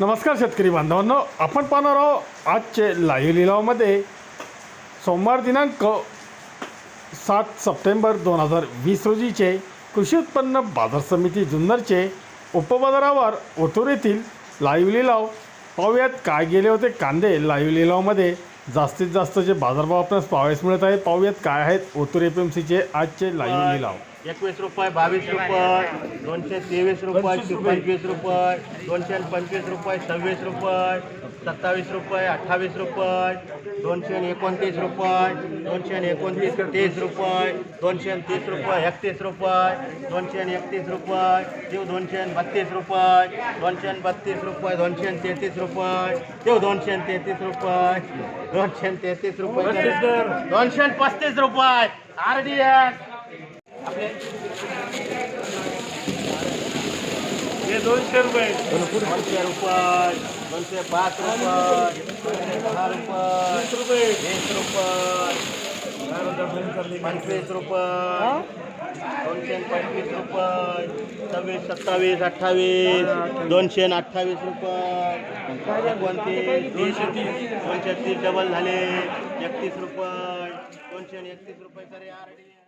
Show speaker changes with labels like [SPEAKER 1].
[SPEAKER 1] नमस्कार शेतकरी बांधवांनो आपण पाहणार आहोत आजचे लाईव्ह लिलावामध्ये सोमवार दिनांक सात सप्टेंबर दोन हजार वीस रोजीचे कृषी उत्पन्न बाजार समिती जुन्नरचे उपबाजारावर ओतूर येथील लाईव्ह लिलाव. पाहूयात काय गेले होते कांदे लाईव्ह लिलावामध्ये. जास्तीत जास्त जे बाजारभाव आपल्यास पाहावयास मिळत आहेत पाहूयात काय आहेत ओतूर एफ एम सीचे आजचे लाईव्ह लिलाव.
[SPEAKER 2] एकवीस रुपये बावीस रुपये दोनशे तेवीस रुपये पंचवीस रुपये दोनशे पंचवीस रुपये सव्वीस रुपये सत्तावीस रुपये अठ्ठावीस रुपये दोनशे एकोणतीस रुपये दोनशे एकोणतीस तीस रुपये दोनशे तीस रुपये एकतीस रुपये दोनशे एकतीस रुपये देऊ दोनशे बत्तीस रुपये दोनशे बत्तीस रुपये दोनशे तेहतीस रुपये देऊ दोनशे तेहतीस रुपये दोनशे तेहतीस रुपये दोनशे पस्तीस रुपये आर डी एस
[SPEAKER 3] हे दोनशे रुपये.
[SPEAKER 2] दोनशे रुपये. दोनशे पाच रुपये. दोनशे दहा रुपये. वीस रुपये. पंचवीस रुपये. दोनशे पंचवीस रुपये. सव्वीस सत्तावीस अठ्ठावीस. दोनशे अठ्ठावीस रुपये. एकोणतीस तीस. दोनशे तीस. डबल झाले. एकतीस रुपये. दोनशे एकतीस रुपये. करे आर डी